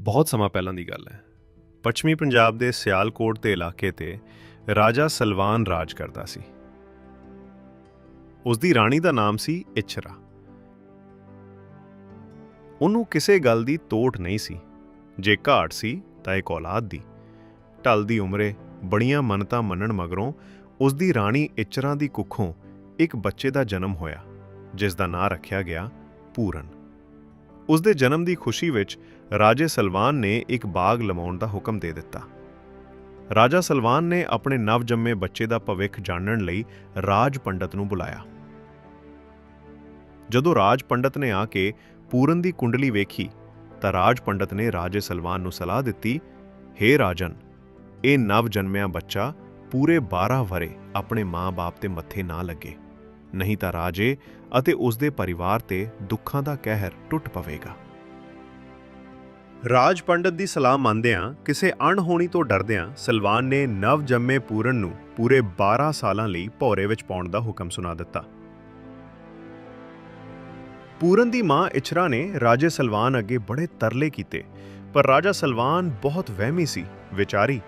ਬਹੁਤ ਸਮਾਂ ਪਹਿਲਾਂ ਦੀ ਗੱਲ ਹੈ। ਪੱਛਮੀ ਪੰਜਾਬ ਦੇ ਸਿਆਲਕੋਟ ਦੇ ਇਲਾਕੇ ਤੇ ਰਾਜਾ ਸਲਵਾਨ ਰਾਜ ਕਰਦਾ ਸੀ। ਉਸ ਦੀ ਰਾਣੀ ਦਾ ਨਾਮ ਸੀ ਇਛਰਾ। ਉਹਨੂੰ ਕਿਸੇ ਗੱਲ ਦੀ ਤੋਟ ਨਹੀਂ ਸੀ। ਜੇ ਘਾਟ ਸੀ ਤਾਂ ਇੱਕ ਔਲਾਦ ਦੀ। ਢਲਦੀ ਉਮਰੇ ਬੜੀਆਂ ਮੰਨਤਾਂ ਮੰਨਣ ਮਗਰੋਂ ਉਸ ਦੀ ਰਾਣੀ ਇਚਰਾਂ ਦੀ ਕੁੱਖੋਂ ਇੱਕ ਬੱਚੇ ਦਾ ਜਨਮ ਹੋਇਆ ਜਿਸ ਦਾ ਨਾਂ ਰੱਖਿਆ ਗਿਆ ਪੂਰਨ। ਉਸ ਦੇ ਜਨਮ ਦੀ ਖੁਸ਼ੀ ਵਿੱਚ ਰਾਜੇ ਸਲਵਾਨ ਨੇ ਇੱਕ ਬਾਗ ਲਵਾਉਣ ਦਾ ਹੁਕਮ ਦੇ ਦਿੱਤਾ। ਰਾਜਾ ਸਲਵਾਨ ਨੇ ਆਪਣੇ ਨਵ ਜੰਮੇ ਬੱਚੇ ਦਾ ਭਵਿੱਖ ਜਾਣਨ ਲਈ ਰਾਜ ਪੰਡਤ ਨੂੰ ਬੁਲਾਇਆ। ਜਦੋਂ ਰਾਜ ਪੰਡਤ ਨੇ ਆ ਕੇ ਪੂਰਨ ਦੀ ਕੁੰਡਲੀ ਵੇਖੀ, ਤਾਂ ਰਾਜ ਪੰਡਤ ਨੇ ਰਾਜੇ ਸਲਵਾਨ ਨੂੰ ਸਲਾਹ ਦਿੱਤੀ, ਹੇ ਰਾਜਨ, ਇਹ ਨਵ ਜਨਮਿਆ ਬੱਚਾ ਪੂਰੇ 12 ਵਰੇ ਆਪਣੇ ਮਾਂ-ਬਾਪ ਤੇ ਮੱਥੇ ਨਾ ਲੱਗੇ। ਨਹੀਂ ਤਾਂ ਰਾਜੇ ਅਤੇ ਉਸ ਦੇ ਪਰਿਵਾਰ ਤੇ ਦੁੱਖਾਂ ਦਾ ਕਹਿਰ ਟੁੱਟ ਪਵੇਗਾ। ਰਾਜ ਪੰਡਤ ਦੀ ਸਲਾਹ ਮੰਨਦਿਆਂ ਕਿਸੇ ਅਣਹੋਣੀ ਤੋਂ ਡਰਦਿਆਂ ਸਲਵਾਨ ਨੇ ਨਵ ਜੰਮੇ ਪੂਰਨ ਨੂੰ ਪੂਰੇ 12 ਸਾਲਾਂ ਲਈ ਭੌਰੇ ਵਿੱਚ ਪਾਉਣ ਦਾ ਹੁਕਮ ਸੁਣਾ ਦਿੱਤਾ। ਪੂਰਨ ਦੀ ਮਾਂ ਇਛਰਾ ਨੇ ਰਾਜੇ ਸਲਵਾਨ ਅੱਗੇ ਬੜੇ ਤਰਲੇ ਕੀਤੇ, ਪਰ ਰਾਜਾ ਸਲਵਾਨ ਬਹੁਤ ਵਹਿਮੀ ਸੀ, ਵਿਚਾਰੀ।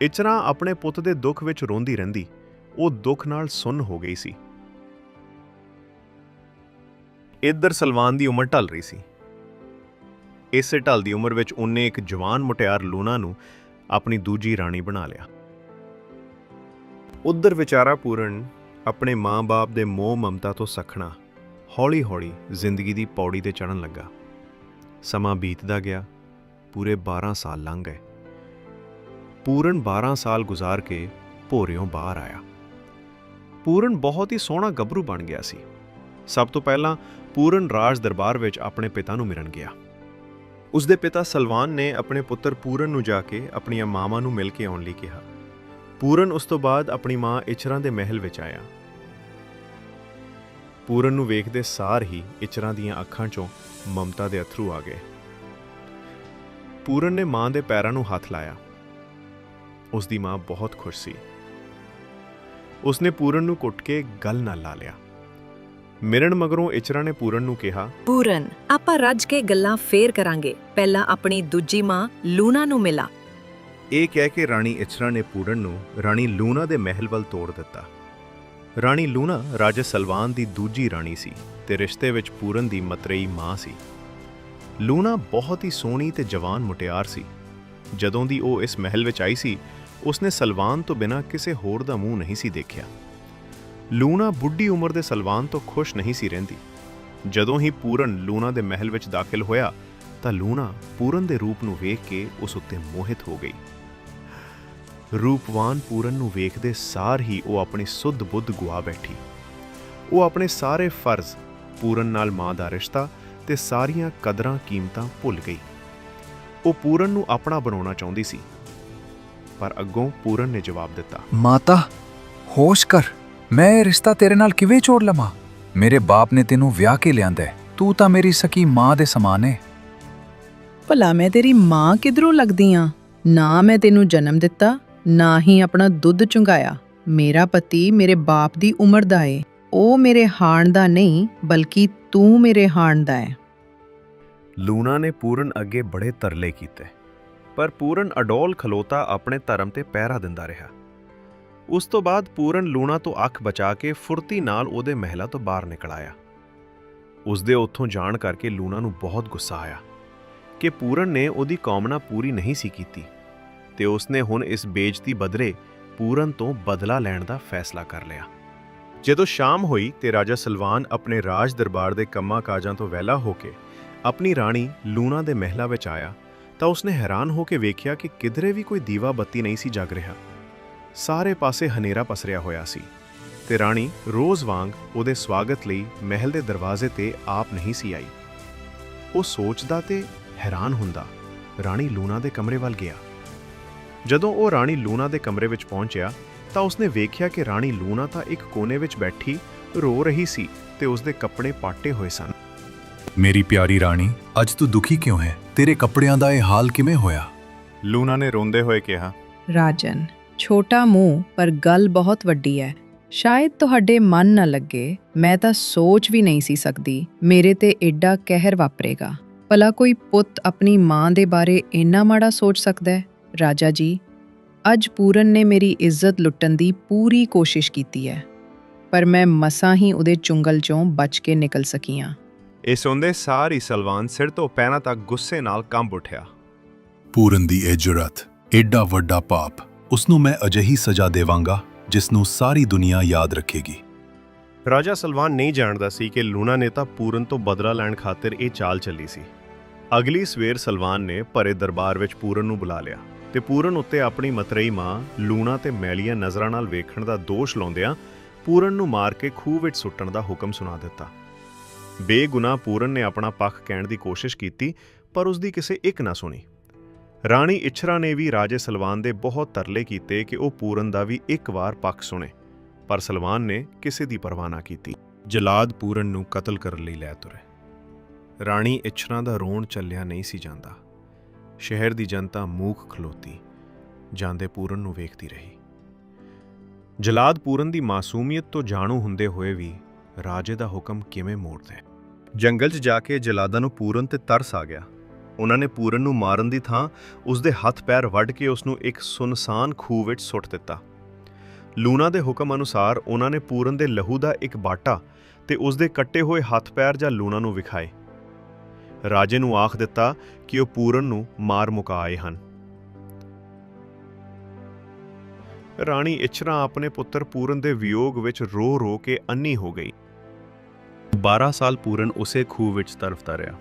ਇਚਰਾ ਆਪਣੇ ਪੁੱਤ ਦੇ ਦੁੱਖ ਵਿੱਚ ਰੋਂਦੀ ਰਹਿੰਦੀ, ਉਹ ਦੁੱਖ ਨਾਲ ਸੁੰਨ ਹੋ ਗਈ ਸੀ। ਇੱਧਰ ਸਲਵਾਨ ਦੀ ਉਮਰ ਢਲ ਰਹੀ ਸੀ। ਇਸੇ ਢਲਦੀ ਉਮਰ ਵਿੱਚ ਉਹਨੇ ਇੱਕ ਜਵਾਨ ਮੁਟਿਆਰ ਲੂਨਾ ਨੂੰ ਆਪਣੀ ਦੂਜੀ ਰਾਣੀ ਬਣਾ ਲਿਆ। ਉੱਧਰ ਵਿਚਾਰਾ ਪੂਰਨ ਆਪਣੇ ਮਾਂ-ਬਾਪ ਦੇ ਮੋਹ ਮਮਤਾ ਤੋਂ ਸਖਣਾ ਹੌਲੀ-ਹੌਲੀ ਜ਼ਿੰਦਗੀ ਦੀ ਪੌੜੀ ਤੇ ਚੜਨ ਲੱਗਾ। ਸਮਾਂ ਬੀਤਦਾ ਗਿਆ, ਪੂਰੇ 12 ਸਾਲ ਲੰਘ ਗਏ। ਪੂਰਨ 12 ਸਾਲ ਗੁਜ਼ਾਰ ਕੇ ਭੋਰਿਓਂ ਬਾਹਰ ਆਇਆ। ਪੂਰਨ ਬਹੁਤ ਹੀ ਸੋਹਣਾ ਗੱਭਰੂ ਬਣ ਗਿਆ ਸੀ। ਸਭ ਤੋਂ ਪਹਿਲਾਂ ਪੂਰਨ ਰਾਜ ਦਰਬਾਰ ਵਿੱਚ ਆਪਣੇ ਪਿਤਾ ਨੂੰ ਮਿਲਣ ਗਿਆ। ਉਸ ਦੇ ਪਿਤਾ ਸਲਵਾਨ ਨੇ ਆਪਣੇ ਪੁੱਤਰ ਪੂਰਨ ਨੂੰ ਜਾ ਕੇ ਆਪਣੀਆਂ ਮਾਵਾਂ ਨੂੰ ਮਿਲ ਕੇ ਆਉਣ ਲਈ ਕਿਹਾ। ਪੂਰਨ ਉਸ ਤੋਂ ਬਾਅਦ ਆਪਣੀ ਮਾਂ ਇਚਰਾਂ ਦੇ ਮਹਿਲ ਵਿੱਚ ਆਇਆ। ਪੂਰਨ ਨੂੰ ਵੇਖਦੇ ਸਾਰ ਹੀ ਇਚਰਾਂ ਦੀਆਂ ਅੱਖਾਂ 'ਚੋਂ ਮਮਤਾ ਦੇ ਅਥਰੂ ਆ ਗਏ। ਪੂਰਨ ਨੇ ਮਾਂ ਦੇ ਪੈਰਾਂ ਨੂੰ ਹੱਥ ਲਾਇਆ। ਉਸ ਦੀ ਮਾਂ ਬਹੁਤ ਖੁਸ਼ ਸੀ। ਉਸਨੇ ਪੂਰਨ ਨੂੰ ਕੁੱਟ ਕੇ ਗੱਲ ਨਾਲ ਲਾ ਲਿਆ। ਮਿਲਣ ਮਗਰੋਂ ਇਚਰਾ ਨੇ ਪੂਰਨ ਨੂੰ ਕਿਹਾ ਪੂਰਨ ਆਪਾਂ ਰੱਜ ਕੇ ਗੱਲਾਂ ਫੇਰ ਕਰਾਂਗੇ। ਪਹਿਲਾਂ ਆਪਣੀ ਦੂਜੀ ਮਾਂ ਲੂਨਾ ਨੂੰ ਮਿਲਾ। ਇਹ ਕਹਿ ਕੇ ਰਾਣੀ ਇਚਰਾ ਨੇ ਪੂਰਨ ਨੂੰ ਰਾਣੀ ਲੂਨਾ ਦੇ ਮਹਿਲ ਵੱਲ ਤੋੜ ਦਿੱਤਾ। ਰਾਣੀ ਲੂਨਾ ਰਾਜਾ ਸਲਵਾਨ ਦੀ ਦੂਜੀ ਰਾਣੀ ਸੀ ਤੇ ਰਿਸ਼ਤੇ ਵਿੱਚ ਪੂਰਨ ਦੀ ਮਤਰੇਈ ਮਾਂ ਸੀ। ਲੂਨਾ ਬਹੁਤ ਹੀ ਸੋਹਣੀ ਤੇ ਜਵਾਨ ਮੁਟਿਆਰ ਸੀ। ਜਦੋਂ ਦੀ ਉਹ ਇਸ ਮਹਿਲ ਵਿੱਚ ਆਈ ਸੀ ਉਸਨੇ ਸਲਵਾਨ ਤੋਂ ਬਿਨਾਂ ਕਿਸੇ ਹੋਰ ਦਾ ਮੂੰਹ ਨਹੀਂ ਸੀ ਦੇਖਿਆ। ਲੂਣਾ ਬੁੱਢੀ ਉਮਰ ਦੇ ਸਲਵਾਨ ਤੋਂ ਖੁਸ਼ ਨਹੀਂ ਸੀ ਰਹਿੰਦੀ। ਜਦੋਂ ਹੀ ਪੂਰਨ ਲੂਣਾ ਦੇ ਮਹਿਲ ਵਿੱਚ ਦਾਖਲ ਹੋਇਆ, ਤਾਂ ਲੂਣਾ ਪੂਰਨ ਦੇ ਰੂਪ ਨੂੰ ਵੇਖ ਕੇ ਉਸ ਉੱਤੇ ਮੋਹਿਤ ਹੋ ਗਈ। ਰੂਪਵਾਨ ਪੂਰਨ ਨੂੰ ਵੇਖਦੇ ਸਾਰ ਹੀ ਉਹ ਆਪਣੀ ਸੁੱਧ ਬੁੱਧ ਗੁਆ ਬੈਠੀ। ਉਹ ਆਪਣੇ ਸਾਰੇ ਫਰਜ਼, ਪੂਰਨ ਨਾਲ ਮਾਂ ਦਾ ਰਿਸ਼ਤਾ ਤੇ ਸਾਰੀਆਂ ਕਦਰਾਂ ਕੀਮਤਾਂ ਭੁੱਲ ਗਈ। ਉਹ ਪੂਰਨ ਨੂੰ ਆਪਣਾ ਬਣਾਉਣਾ ਚਾਹੁੰਦੀ ਸੀ, ਪਰ ਅੱਗੋਂ ਪੂਰਨ ਨੇ ਜਵਾਬ ਦਿੱਤਾ, ਮਾਤਾ, ਹੋਸ਼ ਕਰ। ਮੈਂ ਇਹ ਰਿਸ਼ਤਾ ਤੇਰੇ ਨਾਲ ਕਿਵੇਂ ਜੋੜ ਲਵਾਂ? ਮੇਰੇ ਬਾਪ ਨੇ ਤੈਨੂੰ ਵਿਆਹ ਕੇ ਲਿਆਂਦਾ ਹੈ। ਤੂੰ ਤਾਂ ਮੇਰੀ ਸਕੀ ਮਾਂ ਦੇ ਸਮਾਨ ਹੈ। ਭਲਾ ਮੈਂ ਤੇਰੀ ਮਾਂ ਕਿਧਰੋਂ ਲੱਗਦੀ ਆ? ਨਾ ਮੈਂ ਤੈਨੂੰ ਜਨਮ ਦਿੱਤਾ ਨਾ ਹੀ ਆਪਣਾ ਦੁੱਧ ਚੁੰਗਾਇਆ ਮੇਰਾ ਪਤੀ ਮੇਰੇ ਬਾਪ ਦੀ ਉਮਰ ਦਾ ਏ। ਉਹ ਮੇਰੇ ਹਾਣ ਦਾ ਨਹੀਂ ਬਲਕਿ ਤੂੰ ਮੇਰੇ ਹਾਣ ਦਾ ਏ। ਲੂਨਾ ਨੇ ਪੂਰਨ ਅੱਗੇ ਬੜੇ ਤਰਲੇ ਕੀਤੇ। ਪਰ ਪੂਰਨ ਅਡੋਲ ਖਲੋਤਾ ਆਪਣੇ ਧਰਮ ਤੇ ਪਹਿਰਾ ਦਿੰਦਾ ਰਿਹਾ। ਉਸ ਤੋਂ ਬਾਅਦ ਪੂਰਨ ਲੂਣਾ ਤੋਂ ਅੱਖ ਬਚਾ ਕੇ ਫੁਰਤੀ ਨਾਲ ਉਹਦੇ ਮਹਿਲਾ ਤੋਂ ਬਾਹਰ ਨਿਕਲ ਆਇਆ। ਉਸ ਦੇ ਉੱਥੋਂ ਜਾਣ ਕਰਕੇ ਲੂਣਾ ਨੂੰ ਬਹੁਤ ਗੁੱਸਾ ਆਇਆ ਕਿ ਪੂਰਨ ਨੇ ਉਹਦੀ ਕਾਮਨਾ ਪੂਰੀ ਨਹੀਂ ਸੀ ਕੀਤੀ ਤੇ ਉਸਨੇ ਹੁਣ ਇਸ ਬੇਇੱਜ਼ਤੀ ਬਦਲੇ ਪੂਰਨ ਤੋਂ ਬਦਲਾ ਲੈਣ ਦਾ ਫੈਸਲਾ ਕਰ ਲਿਆ। ਜਦੋਂ ਸ਼ਾਮ ਹੋਈ ਤੇ ਰਾਜਾ ਸਲਵਾਨ ਆਪਣੇ ਰਾਜ ਦਰਬਾਰ ਦੇ ਕੰਮਾਂ ਕਾਜਾਂ ਤੋਂ ਵਿਹਲਾ ਹੋ ਕੇ ਆਪਣੀ ਰਾਣੀ ਲੂਣਾ ਦੇ ਮਹਿਲਾ ਵਿੱਚ ਆਇਆ ਤਾਂ ਉਸਨੇ ਹੈਰਾਨ ਹੋ ਕੇ ਵੇਖਿਆ ਕਿ ਕਿਧਰੇ ਵੀ ਕੋਈ ਦੀਵਾ ਬੱਤੀ ਨਹੀਂ ਸੀ ਜਗ ਰਿਹਾ। ਸਾਰੇ ਪਾਸੇ ਹਨੇਰਾ ਪਸਰਿਆ ਹੋਇਆ ਸੀ ਤੇ ਰਾਣੀ ਰੋਜ਼ ਵਾਂਗ ਉਹਦੇ ਸਵਾਗਤ ਲਈ ਮਹਿਲ ਦੇ ਦਰਵਾਜ਼ੇ ਤੇ ਆਪ ਨਹੀਂ ਸੀ ਆਈ। ਉਹ ਸੋਚਦਾ ਤੇ ਹੈਰਾਨ ਹੁੰਦਾ ਰਾਣੀ ਲੂਣਾ ਦੇ ਕਮਰੇ ਵੱਲ ਗਿਆ। ਜਦੋਂ ਉਹ ਰਾਣੀ ਲੂਣਾ ਦੇ ਕਮਰੇ ਵਿੱਚ ਪਹੁੰਚਿਆ ਤਾਂ ਉਸਨੇ ਵੇਖਿਆ ਕਿ ਰਾਣੀ ਲੂਣਾ ਤਾਂ ਇੱਕ ਕੋਨੇ ਵਿੱਚ ਬੈਠੀ ਰੋ ਰਹੀ ਸੀ ਤੇ ਉਸਦੇ ਕੱਪੜੇ ਪਾਟੇ ਹੋਏ ਸਨ। ਮੇਰੀ ਪਿਆਰੀ ਰਾਣੀ ਅੱਜ ਤੂੰ ਦੁਖੀ ਕਿਉਂ ਹੈ? ਤੇਰੇ ਕੱਪੜਿਆਂ ਦਾ ਇਹ ਹਾਲ ਕਿਵੇਂ ਹੋਇਆ? ਲੂਣਾ ਨੇ ਰੋਂਦੇ ਹੋਏ ਕਿਹਾ ਰਾਜਨ ਛੋਟਾ ਮੂੰਹ ਪਰ ਗੱਲ ਬਹੁਤ ਵੱਡੀ ਹੈ। ਸ਼ਾਇਦ ਤੁਹਾਡੇ ਮਨ ਨਾ ਲੱਗੇ ਮੈਂ ਤਾਂ ਸੋਚ ਵੀ ਨਹੀਂ ਸੀ ਸਕਦੀ ਮੇਰੇ ਤੇ ਐਡਾ ਕਹਿਰ ਵਾਪਰੇਗਾ। ਭਲਾ ਕੋਈ ਪੁੱਤ ਆਪਣੀ ਮਾਂ ਦੇ ਬਾਰੇ ਇੰਨਾ ਮਾੜਾ ਸੋਚ ਸਕਦਾ ਹੈ? ਰਾਜਾ ਜੀ ਅੱਜ ਪੂਰਨ ਨੇ ਮੇਰੀ ਇੱਜ਼ਤ ਲੁੱਟਣ ਦੀ ਪੂਰੀ ਕੋਸ਼ਿਸ਼ ਕੀਤੀ ਹੈ ਪਰ ਮੈਂ ਮਸਾਂ ਹੀ ਉਹਦੇ ਚੁੰਗਲ ਚੋਂ ਬਚ ਕੇ ਨਿਕਲ ਸਕੀ ਹਾਂ। ਇਹ ਸੁਣਦੇ ਸਾਰੀ ਸਲਵਾਨ ਸਿਰ ਤੋਂ ਪੈਰਾਂ ਤੱਕ ਗੁੱਸੇ ਨਾਲ ਕੰਬ ਉੱਠਿਆ। ਪੂਰਨ ਦੀ ਇਹ ਜੁਰਤ ਏਡਾ ਵੱਡਾ ਪਾਪ। ਉਸ ਨੂੰ ਮੈਂ ਅਜਿਹੀ ਸਜ਼ਾ ਦੇਵਾਂਗਾ ਜਿਸ ਨੂੰ ਸਾਰੀ ਦੁਨੀਆ ਯਾਦ ਰੱਖੇਗੀ। ਰਾਜਾ ਸਲਵਾਨ ਨਹੀਂ ਜਾਣਦਾ ਸੀ ਕਿ ਲੂਣਾ ਨੇ ਤਾਂ ਪੂਰਨ ਤੋਂ ਬਦਲਾ ਲੈਣ ਖਾਤਰ ਇਹ ਚਾਲ ਚੱਲੀ ਸੀ। ਅਗਲੀ ਸਵੇਰ ਸਲਵਾਨ ਨੇ ਭਰੇ ਦਰਬਾਰ ਵਿੱਚ ਪੂਰਨ ਨੂੰ ਬੁਲਾ ਲਿਆ ਤੇ ਪੂਰਨ ਉੱਤੇ ਆਪਣੀ ਮਤਰੇਈ ਮਾਂ, ਲੂਣਾ ਤੇ ਮੈਲੀਆਂ ਨਜ਼ਰਾਂ ਨਾਲ ਵੇਖਣ ਦਾ ਦੋਸ਼ ਲਾਉਂਦਿਆਂ ਪੂਰਨ ਨੂੰ ਮਾਰ ਕੇ ਖੂਹ ਵਿੱਚ ਸੁੱਟਣ ਦਾ ਹੁਕਮ ਸੁਣਾ ਦਿੱਤਾ। ਬੇਗੁਨਾਹ ਪੂਰਨ ਨੇ ਆਪਣਾ ਪੱਖ ਕਹਿਣ ਦੀ ਕੋਸ਼ਿਸ਼ ਕੀਤੀ, ਪਰ ਉਸ ਦੀ ਕਿਸੇ ਇੱਕ ਨਾ ਸੁਣੀ। ਰਾਣੀ ਇਛਰਾ ਨੇ ਵੀ ਰਾਜੇ ਸਲਵਾਨ ਦੇ ਬਹੁਤ ਤਰਲੇ ਕੀਤੇ ਕਿ ਉਹ ਪੂਰਨ ਦਾ ਵੀ ਇੱਕ ਵਾਰ ਪੱਖ ਸੁਣੇ, ਪਰ ਸਲਵਾਨ ਨੇ ਕਿਸੇ ਦੀ ਪਰਵਾਹ ਨਾ ਕੀਤੀ। ਜਲਾਦ ਪੂਰਨ ਨੂੰ ਕਤਲ ਕਰਨ ਲਈ ਲੈ ਤੁਰੇ। ਰਾਣੀ ਇਛਰਾਂ ਦਾ ਰੋਣ ਚੱਲਿਆ ਨਹੀਂ ਸੀ ਜਾਂਦਾ। ਸ਼ਹਿਰ ਦੀ ਜਨਤਾ ਮੂਕ ਖਲੋਤੀ, ਜਾਂਦੇ ਪੂਰਨ ਨੂੰ ਵੇਖਦੀ ਰਹੀ। ਜਲਾਦ ਪੂਰਨ ਦੀ ਮਾਸੂਮੀਅਤ ਤੋਂ ਜਾਣੂ ਹੁੰਦੇ ਹੋਏ ਵੀ ਰਾਜੇ ਦਾ ਹੁਕਮ ਕਿਵੇਂ ਮੋੜਦੇ? ਜੰਗਲ 'ਚ ਜਾ ਕੇ ਜਲਾਦਾਂ ਨੂੰ ਪੂਰਨ ਤੇ ਤਰਸ ਆ ਗਿਆ। ਉਹਨਾਂ ਨੇ ਪੂਰਨ ਨੂੰ ਮਾਰਨ ਦੀ ਥਾਂ ਉਸ ਦੇ ਹੱਥ ਪੈਰ ਵੱਢ ਕੇ ਉਸ ਨੂੰ ਇੱਕ ਸੁਨਸਾਨ ਖੂਹ ਵਿੱਚ ਸੁੱਟ ਦਿੱਤਾ। ਲੂਣਾ ਦੇ ਹੁਕਮ ਅਨੁਸਾਰ ਉਹਨਾਂ ਨੇ ਪੂਰਨ ਦੇ ਲਹੂ ਦਾ ਇੱਕ ਬਾਟਾ ਤੇ ਉਸ ਦੇ ਕੱਟੇ ਹੋਏ ਹੱਥ ਪੈਰ ਜਾਂ ਲੂਣਾ ਨੂੰ ਵਿਖਾਏ। ਰਾਜੇ ਨੂੰ ਆਖ ਦਿੱਤਾ ਕਿ ਉਹ ਪੂਰਨ ਨੂੰ ਮਾਰ ਮੁਕਾ ਆਏ ਹਨ। ਰਾਣੀ ਇਛਰਾ ਆਪਣੇ ਪੁੱਤਰ ਪੂਰਨ ਦੇ ਵਿਯੋਗ ਵਿੱਚ ਰੋ ਰੋ ਕੇ ਅੰਨੀ ਹੋ ਗਈ। 12 ਸਾਲ ਪੂਰਨ ਉਸੇ ਖੂਹ ਵਿੱਚ ਤਰਫਦਾ ਰਿਹਾ।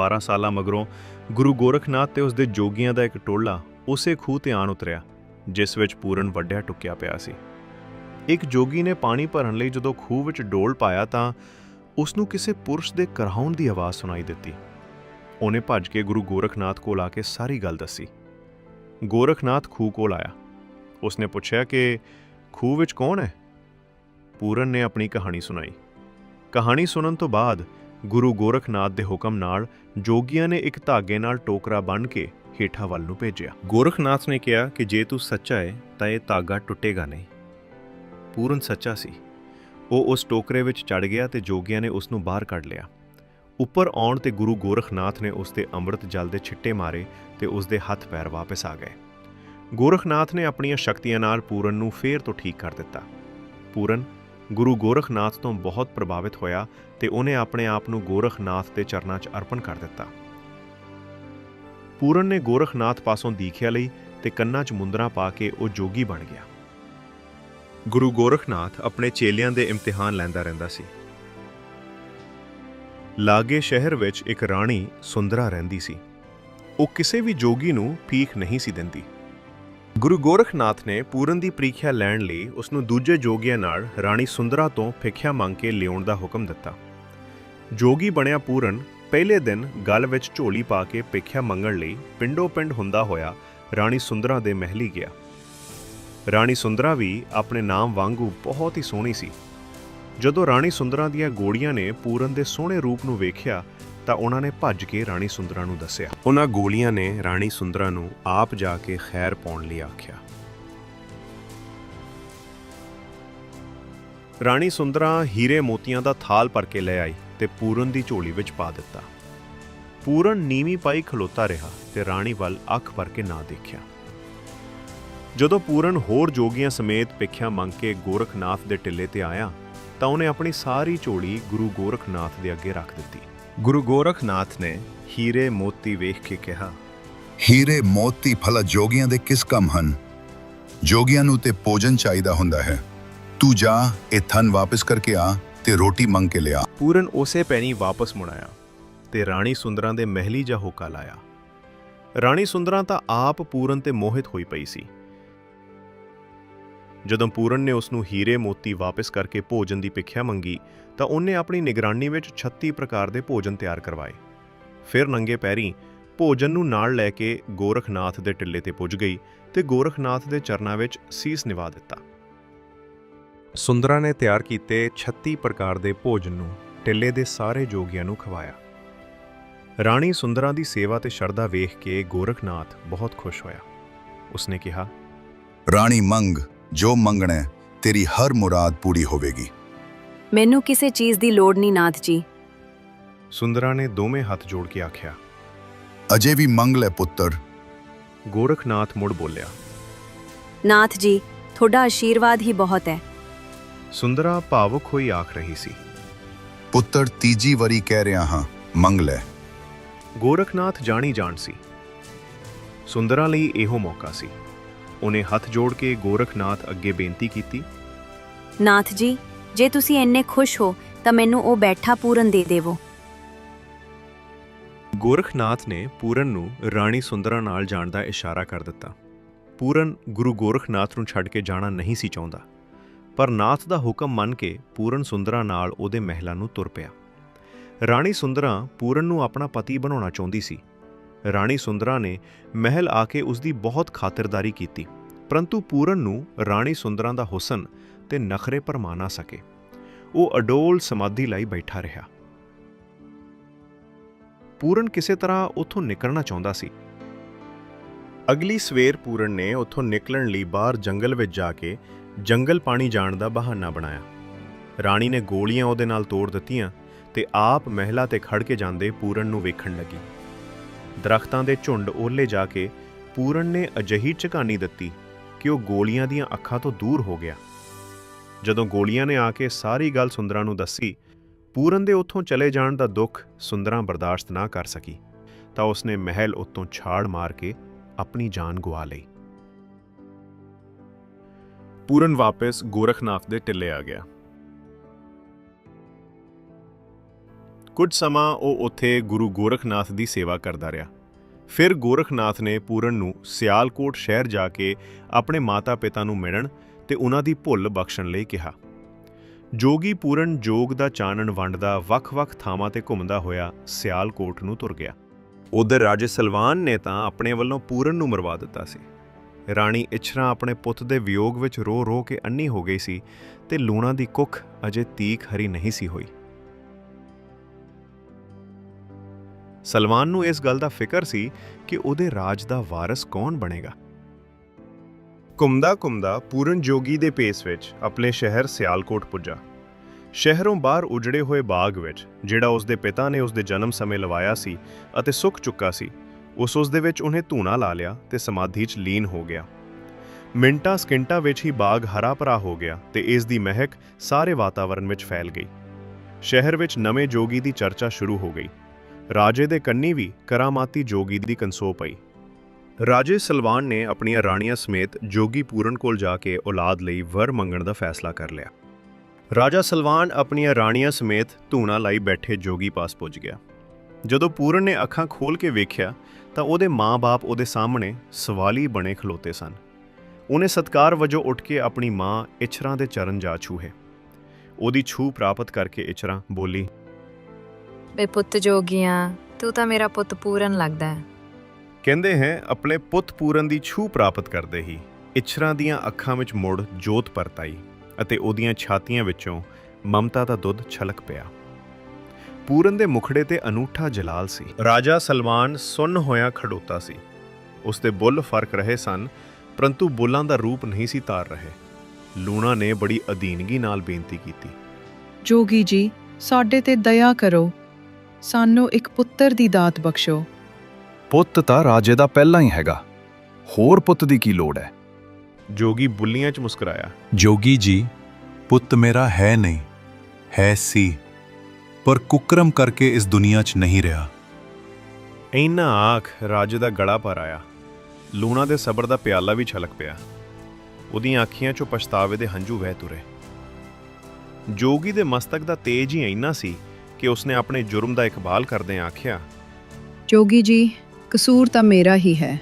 12 ਸਾਲਾਂ ਮਗਰੋਂ ਗੁਰੂ ਗੋਰਖਨਾਥ ਤੇ ਉਸ ਦੇ ਜੋਗੀਆਂ ਦਾ ਇੱਕ ਟੋਲਾ ਉਸੇ ਖੂਹ ਤੇ ਆਣ ਉਤਰਿਆ, ਜਿਸ ਵਿੱਚ ਪੂਰਨ ਵੱਡਿਆ ਟੁੱਕਿਆ ਪਿਆ ਸੀ। ਇੱਕ ਜੋਗੀ ਨੇ ਪਾਣੀ ਭਰਨ ਲਈ ਜਦੋਂ ਖੂਹ ਵਿੱਚ ਡੋਲ ਪਾਇਆ ਤਾਂ ਉਸ ਨੂੰ ਕਿਸੇ ਪੁਰਸ਼ ਦੇ ਕਰਾਉਣ ਦੀ ਆਵਾਜ਼ ਸੁਣਾਈ ਦਿੱਤੀ। ਉਹਨੇ ਭੱਜ ਕੇ ਗੁਰੂ ਗੋਰਖਨਾਥ ਕੋਲ ਆ ਕੇ ਸਾਰੀ ਗੱਲ ਦੱਸੀ। ਗੋਰਖਨਾਥ ਖੂਹ ਕੋਲ ਆਇਆ। ਉਸਨੇ ਪੁੱਛਿਆ ਕਿ ਖੂਹ ਵਿੱਚ ਕੌਣ ਹੈ? ਪੂਰਨ ਨੇ ਆਪਣੀ ਕਹਾਣੀ ਸੁਣਾਈ। ਕਹਾਣੀ ਸੁਣਨ ਤੋਂ ਬਾਅਦ ਗੁਰੂ ਗੋਰਖਨਾਥ ਦੇ ਹੁਕਮ ਨਾਲ ਜੋਗੀਆਂ ਨੇ ਇੱਕ ਧਾਗੇ ਨਾਲ ਟੋਕਰਾ ਬੰਨ੍ਹ ਕੇ ਹੇਠਾਂ ਵੱਲ ਨੂੰ ਭੇਜਿਆ। ਗੋਰਖਨਾਥ ਨੇ ਕਿਹਾ ਕਿ ਜੇ ਤੂੰ ਸੱਚਾ ਹੈ ਤਾਂ ਇਹ ਧਾਗਾ ਟੁੱਟੇਗਾ ਨਹੀਂ। ਪੂਰਨ ਸੱਚਾ ਸੀ। ਉਹ ਉਸ ਟੋਕਰੇ ਵਿੱਚ ਚੜ ਗਿਆ ਤੇ ਜੋਗੀਆਂ ਨੇ ਉਸ ਨੂੰ ਬਾਹਰ ਕੱਢ ਲਿਆ। ਉੱਪਰ ਆਉਣ ਤੇ ਗੁਰੂ ਗੋਰਖਨਾਥ ਨੇ ਉਸ ਤੇ ਅੰਮ੍ਰਿਤ ਜਲ ਦੇ ਛਿੱਟੇ ਮਾਰੇ ਤੇ ਉਸ ਦੇ ਹੱਥ ਪੈਰ ਵਾਪਸ ਆ ਗਏ। ਗੋਰਖਨਾਥ ਨੇ ਆਪਣੀਆਂ ਸ਼ਕਤੀਆਂ ਨਾਲ ਪੂਰਨ ਨੂੰ ਫੇਰ ਤੋਂ ਠੀਕ ਕਰ ਦਿੱਤਾ। ਪੂਰਨ ਗੁਰੂ ਗੋਰਖਨਾਥ ਤੋਂ ਬਹੁਤ ਪ੍ਰਭਾਵਿਤ ਹੋਇਆ ਤੇ ਉਹਨੇ ਆਪਣੇ ਆਪ ਨੂੰ ਗੋਰਖਨਾਥ ਦੇ ਚਰਨਾਂ 'ਚ ਅਰਪਣ ਕਰ ਦਿੱਤਾ। ਪੂਰਨ ਨੇ ਗੋਰਖਨਾਥ ਪਾਸੋਂ ਦੀਖਿਆ ਲਈ ਤੇ ਕੰਨਾਂ 'ਚ ਮੁੰਦਰਾ ਪਾ ਕੇ ਉਹ ਜੋਗੀ ਬਣ ਗਿਆ। ਗੁਰੂ ਗੋਰਖਨਾਥ ਆਪਣੇ ਚੇਲਿਆਂ ਦੇ ਇਮਤਿਹਾਨ ਲੈਂਦਾ ਰਹਿੰਦਾ ਸੀ। ਲਾਗੇ ਸ਼ਹਿਰ ਵਿੱਚ ਇੱਕ ਰਾਣੀ ਸੁੰਦਰਾ ਰਹਿੰਦੀ ਸੀ। ਉਹ ਕਿਸੇ ਵੀ ਜੋਗੀ ਨੂੰ ਭੀਖ ਨਹੀਂ ਸੀ ਦਿੰਦੀ। ਗੁਰੂ ਗੋਰਖਨਾਥ ਨੇ ਪੂਰਨ ਦੀ ਪ੍ਰੀਖਿਆ ਲੈਣ ਲਈ ਉਸ ਨੂੰ ਦੂਜੇ ਜੋਗੀਆਂ ਨਾਲ ਰਾਣੀ ਸੁੰਦਰਾ ਤੋਂ ਭਿੱਖਿਆ ਮੰਗ ਕੇ ਲਿਆਉਣ ਦਾ ਹੁਕਮ ਦਿੱਤਾ। ਜੋਗੀ ਬਣਿਆ ਪੂਰਨ, ਪਹਿਲੇ ਦਿਨ ਗਲ ਵਿੱਚ ਝੋਲੀ ਪਾ ਕੇ ਭਿੱਖਿਆ ਮੰਗਣ ਲਈ ਪਿੰਡੋਂ ਪਿੰਡ ਹੁੰਦਾ ਹੋਇਆ ਰਾਣੀ ਸੁੰਦਰਾ ਦੇ ਮਹਿਲੀ ਗਿਆ। ਰਾਣੀ ਸੁੰਦਰਾ ਵੀ ਆਪਣੇ ਨਾਮ ਵਾਂਗੂ ਬਹੁਤ ਹੀ ਸੋਹਣੀ ਸੀ। ਜਦੋਂ ਰਾਣੀ ਸੁੰਦਰਾਂ ਦੀਆਂ ਗੋਲੀਆਂ ਨੇ ਪੂਰਨ ਦੇ ਸੋਹਣੇ ਰੂਪ ਨੂੰ ਵੇਖਿਆ, ਤਾਂ ਉਹਨਾਂ ਨੇ ਭੱਜ ਕੇ ਰਾਣੀ ਸੁੰਦਰਾਂ ਨੂੰ ਦੱਸਿਆ। ਉਹਨਾਂ ਗੋਲੀਆਂ ਨੇ ਰਾਣੀ ਸੁੰਦਰਾਂ ਨੂੰ ਆਪ ਜਾ ਕੇ ਖੈਰ ਪਾਉਣ ਲਈ ਆਖਿਆ। ਰਾਣੀ ਸੁੰਦਰਾਂ ਹੀਰੇ ਮੋਤੀਆਂ ਦਾ ਥਾਲ ਭਰ ਕੇ ਲੈ ਆਈ ਤੇ ਪੂਰਨ ਦੀ ਝੋਲੀ ਵਿੱਚ ਪਾ ਦਿੱਤਾ। ਪੂਰਨ ਨੀਵੀਂ ਪਾਈ ਖਲੋਤਾ ਰਿਹਾ ਤੇ ਰਾਣੀ ਵੱਲ ਅੱਖ ਭਰ ਕੇ ਨਾ ਦੇਖਿਆ। ਜਦੋਂ ਪੂਰਨ ਹੋਰ ਜੋਗੀਆਂ ਸਮੇਤ ਪਿੱਖਿਆ ਮੰਗ ਕੇ ਗੋਰਖਨਾਥ ਦੇ ਟਿੱਲੇ ਤੇ ਆਇਆ ਤਾਂ ਉਹਨੇ ਆਪਣੀ ਸਾਰੀ ਝੋਲੀ ਗੁਰੂ ਗੋਰਖਨਾਥ ਦੇ ਅੱਗੇ ਰੱਖ ਦਿੱਤੀ। ਗੁਰੂ ਗੋਰਖਨਾਥ ਨੇ ਹੀਰੇ ਮੋਤੀ ਵੇਖ ਕੇ ਕਿਹਾ ਹੀਰੇ ਮੋਤੀ ਫਲ ਜੋਗੀਆਂ ਦੇ ਕਿਸ ਕੰਮ ਹਨ? ਜੋਗੀਆਂ ਨੂੰ ਤੇ ਭੋਜਨ ਚਾਹੀਦਾ ਹੁੰਦਾ ਹੈ। ਤੂੰ ਜਾ ਇਹ ਥਨ ਵਾਪਸ ਕਰਕੇ ਆ ਤੇ ਰੋਟੀ ਮੰਗ ਕੇ ਲਿਆ। ਪੂਰਨ ਉਸੇ ਪੈਣੀ ਵਾਪਸ ਮੁੜਾਇਆ ਤੇ ਰਾਣੀ ਸੁੰਦਰਾਂ ਦੇ ਮਹਿਲੀ ਜਾ ਹੋਕਾ ਲਾਇਆ। ਰਾਣੀ ਸੁੰਦਰਾਂ ਤਾਂ ਆਪ ਪੂਰਨ ਤੇ ਮੋਹਿਤ ਹੋਈ ਪਈ ਸੀ। ਜਦੋਂ ਪੂਰਨ ਨੇ ਉਸ ਨੂੰ ਹੀਰੇ ਮੋਤੀ ਵਾਪਸ ਕਰਕੇ ਭੋਜਨ ਦੀ ਭਿੱਖਿਆ ਮੰਗੀ, ਤਾਂ ਉਹਨੇ ਆਪਣੀ ਨਿਗਰਾਨੀ ਵਿੱਚ 36 ਪ੍ਰਕਾਰ ਦੇ ਭੋਜਨ ਤਿਆਰ ਕਰਵਾਏ। ਫਿਰ ਨੰਗੇ ਪੈਰੀ ਭੋਜਨ ਨੂੰ ਨਾਲ ਲੈ ਕੇ ਗੋਰਖਨਾਥ ਦੇ ਟਿੱਲੇ ਤੇ ਪੁੱਜ ਗਈ ਤੇ ਗੋਰਖਨਾਥ ਦੇ ਚਰਨਾਂ ਵਿੱਚ ਸੀਸ ਨਿਵਾ ਦਿੱਤਾ। ਸੁੰਦਰਾ ਨੇ ਤਿਆਰ ਕੀਤੇ 36 ਪ੍ਰਕਾਰ ਦੇ ਭੋਜਨ ਨੂੰ ਟਿੱਲੇ ਦੇ ਸਾਰੇ ਜੋਗੀਆਂ ਨੂੰ ਖਵਾਇਆ। ਰਾਣੀ ਸੁੰਦਰਾ ਦੀ ਸੇਵਾ ਤੇ ਸ਼ਰਧਾ ਵੇਖ ਕੇ ਗੋਰਖਨਾਥ ਬਹੁਤ ਖੁਸ਼ ਹੋਇਆ। ਉਸਨੇ ਕਿਹਾ, ਰਾਣੀ ਮੰਗ ਜੋ ਮੰਗਣਾ ਤੇਰੀ ਹਰ ਮੁਰਾਦ ਪੂਰੀ ਹੋਵੇਗੀ। ਮੈਨੂੰ ਕਿਸੇ ਚੀਜ਼ ਦੀ ਲੋੜ ਨਹੀਂ ਨਾਥ ਜੀ। ਸੁੰਦਰਾ ਨੇ ਦੋਵੇਂ ਹੱਥ ਜੋੜ ਕੇ ਆਖਿਆ ਅਜੇ ਵੀ ਮੰਗ ਲੈ ਪੁੱਤਰ। ਗੋਰਖਨਾਥ ਮੁੜ ਬੋਲਿਆ ਨਾਥ ਜੀ ਤੁਹਾਡਾ ਆਸ਼ੀਰਵਾਦ ਹੀ ਬਹੁਤ ਹੈ। ਸੁੰਦਰਾ ਭਾਵੁਕ ਹੋਈ ਆਖ ਰਹੀ ਸੀ। ਪੁੱਤਰ ਤੀਜੀ ਵਾਰੀ ਕਹਿ ਰਿਹਾ ਹਾਂ ਮੰਗ ਲੈ। ਗੋਰਖਨਾਥ ਜਾਣੀ ਜਾਣ ਸੀ। ਸੁੰਦਰਾ ਲਈ ਇਹੋ ਮੌਕਾ ਸੀ। ਉਹਨੇ ਹੱਥ ਜੋੜ ਕੇ ਗੋਰਖਨਾਥ ਅੱਗੇ ਬੇਨਤੀ ਕੀਤੀ। ਨਾਥ ਜੀ ਜੇ ਤੁਸੀਂ ਇੰਨੇ ਖੁਸ਼ ਹੋ ਤਾਂ ਮੈਨੂੰ ਉਹ ਬੈਠਾ ਪੂਰਨ ਦੇ ਦੇਵੋ। ਗੋਰਖਨਾਥ ਨੇ ਪੂਰਨ ਨੂੰ ਰਾਣੀ ਸੁੰਦਰਾ ਨਾਲ ਜਾਣ ਦਾ ਇਸ਼ਾਰਾ ਕਰ ਦਿੱਤਾ। ਪੂਰਨ ਗੁਰੂ ਗੋਰਖਨਾਥ ਨੂੰ ਛੱਡ ਕੇ ਜਾਣਾ ਨਹੀਂ ਸੀ ਚਾਹੁੰਦਾ। ਪਰ ਨਾਥ ਦਾ ਹੁਕਮ ਮੰਨ ਕੇ ਪੂਰਨ ਸੁੰਦਰਾ ਨਾਲ ਉਹਦੇ ਮਹਿਲਾਂ ਨੂੰ ਤੁਰ ਪਿਆ। ਰਾਣੀ ਸੁੰਦਰਾ ਪੂਰਨ ਨੂੰ ਆਪਣਾ ਪਤੀ ਬਣਾਉਣਾ ਚਾਹੁੰਦੀ ਸੀ। ਰਾਣੀ ਸੁੰਦਰਾ ਨੇ ਮਹਿਲ ਆ ਕੇ ਉਸ ਦੀ ਬਹੁਤ ਖਾਤਰਦਾਰੀ ਕੀਤੀ, ਪਰੰਤੂ ਪੂਰਨ ਨੂੰ ਰਾਣੀ ਸੁੰਦਰਾ ਦਾ ਹੁਸਨ ਤੇ ਨਖਰੇ ਪਰਮਾ ਨਾ ਸਕੇ। ਉਹ ਅਡੋਲ ਸਮਾਧੀ ਲਈ ਬੈਠਾ ਰਿਹਾ। ਪੂਰਨ ਕਿਸੇ ਤਰ੍ਹਾਂ ਉੱਥੋਂ ਨਿਕਲਣਾ ਚਾਹੁੰਦਾ ਸੀ। ਅਗਲੀ ਸਵੇਰ ਪੂਰਨ ਨੇ ਉੱਥੋਂ ਨਿਕਲਣ ਲਈ ਬਾਹਰ ਜੰਗਲ ਵਿੱਚ ਜਾ ਕੇ ਜੰਗਲ ਪਾਣੀ ਜਾਣ ਦਾ ਬਹਾਨਾ ਬਣਾਇਆ। ਰਾਣੀ ਨੇ ਗੋਲੀਆਂ ਉਹਦੇ ਨਾਲ ਤੋੜ ਦਿੱਤੀਆਂ ਤੇ ਆਪ ਮਹਿਲਾ ਤੇ ਖੜ ਕੇ ਜਾਂਦੇ ਪੂਰਨ ਨੂੰ ਵੇਖਣ ਲੱਗੀ। ਦਰਖਤਾਂ ਦੇ ਝੁੰਡ ਓਲੇ ਜਾ ਕੇ ਪੂਰਨ ਨੇ ਅਜਹੀ ਝਕਾਨੀ ਦਿੱਤੀ ਕਿ ਉਹ ਗੋਲੀਆਂ ਦੀਆਂ ਅੱਖਾਂ ਤੋਂ ਦੂਰ ਹੋ ਗਿਆ। ਜਦੋਂ ਗੋਲੀਆਂ ਨੇ ਆ ਕੇ ਸਾਰੀ ਗੱਲ ਸੁੰਦਰਾ ਨੂੰ ਦੱਸੀ, ਪੂਰਨ ਦੇ ਉੱਥੋਂ ਚਲੇ ਜਾਣ ਦਾ ਦੁੱਖ ਸੁੰਦਰਾ ਬਰਦਾਸ਼ਤ ਨਾ ਕਰ ਸਕੀ, ਤਾਂ ਉਸਨੇ ਮਹਿਲ ਉੱਤੋਂ ਛਾੜ ਮਾਰ ਕੇ ਆਪਣੀ ਜਾਨ ਗਵਾ ਲਈ। ਪੂਰਨ ਵਾਪਸ ਗੋਰਖਨਾਥ ਦੇ ਟਿੱਲੇ ਆ ਗਿਆ। ਕੁਝ ਸਮਾਂ ਉਹ ਉੱਥੇ ਗੁਰੂ ਗੋਰਖਨਾਥ ਦੀ ਸੇਵਾ ਕਰਦਾ ਰਿਹਾ। ਫਿਰ ਗੋਰਖਨਾਥ ਨੇ ਪੂਰਨ ਨੂੰ ਸਿਆਲਕੋਟ ਸ਼ਹਿਰ ਜਾ ਕੇ ਆਪਣੇ ਮਾਤਾ-ਪਿਤਾ ਨੂੰ ਮਿਲਣ ਤੇ ਉਹਨਾਂ ਦੀ ਭੁੱਲ ਬਖਸ਼ਣ ਲਈ ਕਿਹਾ। ਜੋਗੀ ਪੂਰਨ ਜੋਗ ਦਾ ਚਾਨਣ ਵੰਡਦਾ ਵੱਖ-ਵੱਖ ਥਾਵਾਂ ਤੇ ਘੁੰਮਦਾ ਹੋਇਆ ਸਿਆਲਕੋਟ ਨੂੰ ਤੁਰ ਗਿਆ। ਉਧਰ ਰਾਜੇ ਸਲਵਾਨ ਨੇ ਤਾਂ ਆਪਣੇ ਵੱਲੋਂ ਪੂਰਨ ਨੂੰ ਮਰਵਾ ਦਿੱਤਾ ਸੀ। ਰਾਣੀ ਇਛਰਾ ਆਪਣੇ ਪੁੱਤ ਦੇ ਵਿਯੋਗ ਵਿੱਚ ਰੋ ਰੋ ਕੇ ਅੰਨੀ ਹੋ ਗਈ ਸੀ ਤੇ ਲੂਣਾ ਦੀ ਕੁੱਖ ਅਜੇ ਤੀਕ ਹਰੀ ਨਹੀਂ ਸੀ ਹੋਈ। ਸਲਮਾਨ ਨੂੰ ਇਸ ਗੱਲ ਦਾ ਫਿਕਰ ਸੀ ਕਿ ਉਹਦੇ ਰਾਜ ਦਾ ਵਾਰਿਸ ਕੌਣ ਬਣੇਗਾ। ਘੁੰਮਦਾ ਘੁੰਮਦਾ ਪੂਰਨ ਜੋਗੀ ਦੇ ਪੇਸ ਵਿੱਚ ਆਪਣੇ ਸ਼ਹਿਰ ਸਿਆਲਕੋਟ ਪੁੱਜਾ। ਸ਼ਹਿਰੋਂ ਬਾਹਰ ਉਜੜੇ ਹੋਏ ਬਾਗ ਵਿੱਚ, ਜਿਹੜਾ ਉਸਦੇ ਪਿਤਾ ਨੇ ਉਸਦੇ ਜਨਮ ਸਮੇਂ ਲਵਾਇਆ ਸੀ ਅਤੇ ਸੁੱਕ ਚੁੱਕਾ ਸੀ, ਉਸ ਉਸ ਦੇ ਵਿੱਚ ਉਹਨੇ ਧੂਣਾ ਲਾ ਲਿਆ ਤੇ ਸਮਾਧੀ 'ਚ ਲੀਨ ਹੋ ਗਿਆ। ਮਿੰਟਾਂ ਸਕਿੰਟਾਂ ਵਿੱਚ ਹੀ ਬਾਗ ਹਰਾ ਭਰਾ ਹੋ ਗਿਆ ਤੇ ਇਸ ਦੀ ਮਹਿਕ ਸਾਰੇ ਵਾਤਾਵਰਣ ਵਿੱਚ ਫੈਲ ਗਈ। ਸ਼ਹਿਰ ਵਿੱਚ ਨਵੇਂ ਜੋਗੀ ਦੀ ਚਰਚਾ ਸ਼ੁਰੂ ਹੋ ਗਈ। ਰਾਜੇ ਦੇ ਕੰਨੀ ਵੀ ਕਰਾਮਾਤੀ ਜੋਗੀ ਦੀ ਕੰਸੋ ਪਈ। ਰਾਜੇ ਸਲਵਾਨ ਨੇ ਆਪਣੀਆਂ ਰਾਣੀਆਂ ਸਮੇਤ ਜੋਗੀ ਪੂਰਨ ਕੋਲ ਜਾ ਕੇ ਔਲਾਦ ਲਈ ਵਰ ਮੰਗਣ ਦਾ ਫੈਸਲਾ ਕਰ ਲਿਆ। ਰਾਜਾ ਸਲਵਾਨ ਆਪਣੀਆਂ ਰਾਣੀਆਂ ਸਮੇਤ ਧੂਣਾ ਲਾਈ ਬੈਠੇ ਜੋਗੀ ਪਾਸ ਪੁੱਜ ਗਿਆ। ਜਦੋਂ ਪੂਰਨ ਨੇ ਅੱਖਾਂ ਖੋਲ ਕੇ ਵੇਖਿਆ, ਤਾਂ ਉਹਦੇ ਮਾਂ-ਬਾਪ ਉਹਦੇ ਸਾਹਮਣੇ ਸਵਾਲੀ ਬਣੇ ਖਲੋਤੇ ਸਨ। ਉਹਨੇ ਸਤਕਾਰ ਵਜੋਂ ਉੱਠ ਕੇ ਆਪਣੀ ਮਾਂ ਇਛਰਾਂ ਦੇ ਚਰਨ ਜਾ ਛੂਹੇ। ਉਹਦੀ ਛੂ ਪ੍ਰਾਪਤ ਕਰਕੇ ਇਛਰਾਂ ਬੋਲੀ ਬੇ ਪੁੱਤ ਜੋਗੀਆਂ ਤੂੰ ਤਾਂ ਮੇਰਾ ਪੁੱਤ ਪੂਰਨ ਲੱਗਦਾ ਹੈ। ਕਹਿੰਦੇ ਹੈ ਆਪਣੇ ਪੁੱਤ ਪੂਰਨ ਦੀ ਛੂ ਪ੍ਰਾਪਤ ਕਰਦੇ ਹੀ ਇਛਰਾਂ ਦੀਆਂ ਅੱਖਾਂ ਵਿੱਚ ਮੁੜ ਜੋਤ ਪਰਤ ਆਈ ਅਤੇ ਉਹਦੀਆਂ ਛਾਤੀਆਂ ਵਿੱਚੋਂ ਮਮਤਾ ਦਾ ਦੁੱਧ ਛਲਕ ਪਿਆ। ਪੂਰਨ ਦੇ ਮੁਖੜੇ ਤੇ ਅਨੂਠਾ ਜਲਾਲ ਸੀ। ਰਾਜਾ ਸਲਮਾਨ ਸੁੰਨ ਹੋਇਆ ਖੜੋਤਾ ਸੀ। ਉਸ ਦੇ ਬੁੱਲ ਫ਼ਰਕ ਰਹੇ ਸਨ ਪਰੰਤੂ ਬੁੱਲਾਂ ਦਾ ਰੂਪ ਨਹੀਂ ਸੀ ਤਾਰ ਰਹੇ। ਲੂਣਾ ਨੇ ਬੜੀ ਅਧੀਨਗੀ ਨਾਲ ਬੇਨਤੀ ਕੀਤੀ। ਜੋਗੀ ਜੀ ਸਾਡੇ ਤੇ ਦਇਆ ਕਰੋ। ਸਾਨੂੰ ਇੱਕ ਪੁੱਤਰ ਦੀ ਦਾਤ ਬਖਸ਼ੋ। ਪੁੱਤ ਤਾਂ ਰਾਜੇ ਦਾ ਪਹਿਲਾਂ ਹੀ ਹੈਗਾ। ਹੋਰ ਪੁੱਤ ਦੀ ਕੀ ਲੋੜ ਹੈ? ਜੋਗੀ ਬੁੱਲੀਆਂ 'ਚ ਮੁਸਕਰਾਇਆ। ਜੋਗੀ ਜੀ ਪੁੱਤ ਮੇਰਾ ਹੈ ਨਹੀਂ ਹੈ ਸੀ ਪਰ ਕੁਕਰਮ ਕਰਕੇ ਇਸ ਦੁਨੀਆ 'ਚ ਨਹੀਂ ਰਿਹਾ। ਇੰਨਾ ਆਖ ਰਾਜੇ ਦਾ ਗਲਾ ਪਰ ਆਇਆ। ਲੂਣਾ ਦੇ ਸਬਰ ਦਾ ਪਿਆਲਾ ਵੀ ਛਲਕ ਪਿਆ। ਉਹਦੀਆਂ ਅੱਖੀਆਂ 'ਚੋਂ ਪਛਤਾਵੇ ਦੇ ਹੰਝੂ ਵਹਿ ਤੁਰੇ। ਜੋਗੀ ਦੇ ਮਸਤਕ ਦਾ ਤੇਜ ਹੀ ਇੰਨਾ ਸੀ ਕਿ ਉਸਨੇ ਆਪਣੇ ਜੁਰਮ ਦਾ ਇਕਬਾਲ ਕਰਦਿਆਂ ਆਖਿਆ ਜੋਗੀ ਜੀ ਕਸੂਰ ਤਾਂ ਮੇਰਾ ਹੀ ਹੈ।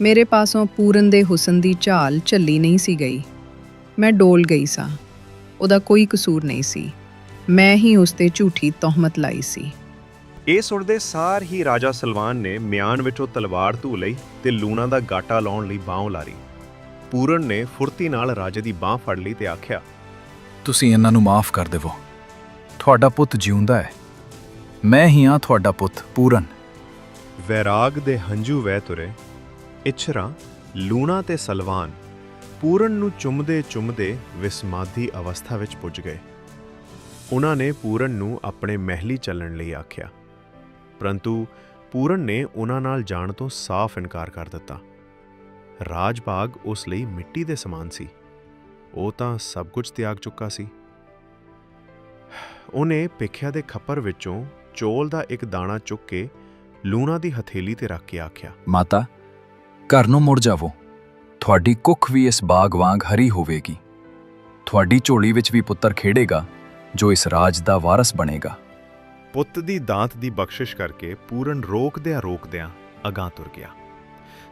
ਮੇਰੇ ਪਾਸੋਂ ਪੂਰਨ ਦੇ ਹੁਸਨ ਦੀ ਝਾਲ ਝੱਲੀ ਨਹੀਂ ਸੀ ਗਈ। ਮੈਂ ਡੋਲ ਗਈ ਸਾਂ। ਉਹਦਾ ਕੋਈ ਕਸੂਰ ਨਹੀਂ ਸੀ। ਮੈਂ ਹੀ ਉਸ ਤੇ ਝੂਠੀ ਤੋਹਮਤ ਲਾਈ ਸੀ। ਇਹ ਸੁਣਦੇ ਸਾਰ ਹੀ ਰਾਜਾ ਸਲਵਾਨ ਨੇ ਮਿਆਨ ਵਿੱਚੋਂ ਤਲਵਾਰ ਧੂ ਲਈ ਤੇ ਲੂਣਾ ਦਾ ਗਾਟਾ ਲਾਉਣ ਲਈ ਬਾਹ ਲਾਰੀ ਪੂਰਨ ਨੇ ਫੁਰਤੀ ਨਾਲ ਰਾਜੇ ਦੀ ਬਾਹ ਫੜ ਲਈ ਤੇ ਆਖਿਆ ਤੁਸੀਂ ਇਹਨਾਂ ਨੂੰ ਮਾਫ ਕਰ ਦੇਵੋ। ਤੁਹਾਡਾ ਪੁੱਤ ਜਿਉਂਦਾ ਹੈ। ਮੈਂ ਹੀ ਹਾਂ ਤੁਹਾਡਾ ਪੁੱਤ, ਪੂਰਨ। ਵੈਰਾਗ ਦੇ ਹੰਝੂ ਵਹਿ ਤੁਰੇ, ਇਛਰਾ, ਲੂਣਾ ਤੇ ਸਲਵਾਨ, ਪੂਰਨ ਨੂੰ ਚੁੰਮਦੇ ਚੁੰਮਦੇ ਵਿਸਮਾਦੀ ਅਵਸਥਾ ਵਿੱਚ ਪੁੱਜ ਗਏ। ਉਹਨਾਂ ਨੇ ਪੂਰਨ ਨੂੰ ਆਪਣੇ ਮਹਿਲੀ ਚੱਲਣ ਲਈ ਆਖਿਆ। ਪਰੰਤੂ ਪੂਰਨ ਨੇ ਉਹਨਾਂ ਨਾਲ ਜਾਣ ਤੋਂ ਸਾਫ਼ ਇਨਕਾਰ ਕਰ ਦਿੱਤਾ। ਰਾਜ ਬਾਗ ਉਸ ਲਈ ਮਿੱਟੀ ਦੇ ਸਮਾਨ ਸੀ। ਉਹ ਤਾਂ ਸਭ ਕੁਝ ਤਿਆਗ ਚੁੱਕਾ ਸੀ। ਉਹਨੇ ਪਿੱਖਿਆ ਦੇ ਖੱਪਰ ਵਿੱਚੋਂ ਚੋਲ ਦਾ ਇੱਕ ਦਾਣਾ ਚੁੱਕ ਕੇ ਲੂਣਾ ਦੀ ਹਥੇਲੀ ਤੇ ਰੱਖ ਕੇ ਆਖਿਆ ਮਾਤਾ ਘਰ ਨੂੰ ਮੁੜ ਜਾਵੋ। ਤੁਹਾਡੀ ਕੁੱਖ ਵੀ ਇਸ ਬਾਗ ਵਾਂਗ ਹਰੀ ਹੋਵੇਗੀ। ਤੁਹਾਡੀ ਝੋਲੀ ਵਿੱਚ ਵੀ ਪੁੱਤਰ ਖੇਡੇਗਾ ਜੋ ਇਸ ਰਾਜ ਦਾ ਵਾਰਸ ਬਣੇਗਾ। ਪੁੱਤ ਦੀ ਦਾਤ ਦੀ ਬਖਸ਼ਿਸ਼ ਕਰਕੇ ਪੂਰਨ ਰੋਕਦਿਆਂ ਰੋਕਦਿਆਂ ਅਗਾਂ ਤੁਰ ਗਿਆ।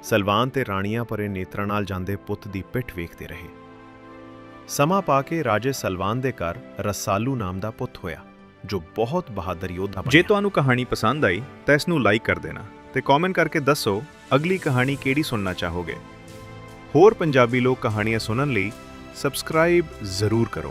ਸਲਵਾਨ ਤੇ ਰਾਣੀਆਂ ਪਰੇ ਨੇਤਰਾਂ ਨਾਲ ਜਾਂਦੇ ਪੁੱਤ ਦੀ ਪਿੱਠ ਵੇਖਦੇ ਰਹੇ। ਸਮਾਂ ਪਾ ਕੇ ਰਾਜੇ ਸਲਵਾਨ ਦੇ ਘਰ ਰਸਾਲੂ ਨਾਮ ਦਾ ਪੁੱਤ ਹੋਇਆ ਜੋ ਬਹੁਤ ਬਹਾਦਰ ਯੋਧਾ ਬਣਿਆ। ਜੇ ਤੁਹਾਨੂੰ ਕਹਾਣੀ ਪਸੰਦ ਆਈ ਤਾਂ ਇਸ ਨੂੰ ਲਾਈਕ ਕਰ ਦੇਣਾ ਤੇ ਕਮੈਂਟ ਕਰਕੇ ਦੱਸੋ ਅਗਲੀ ਕਹਾਣੀ ਕਿਹੜੀ ਸੁਣਨਾ ਚਾਹੋਗੇ। ਹੋਰ ਪੰਜਾਬੀ ਲੋਕ ਕਹਾਣੀਆਂ ਸੁਣਨ ਲਈ ਸਬਸਕ੍ਰਾਈਬ ਜ਼ਰੂਰ ਕਰੋ।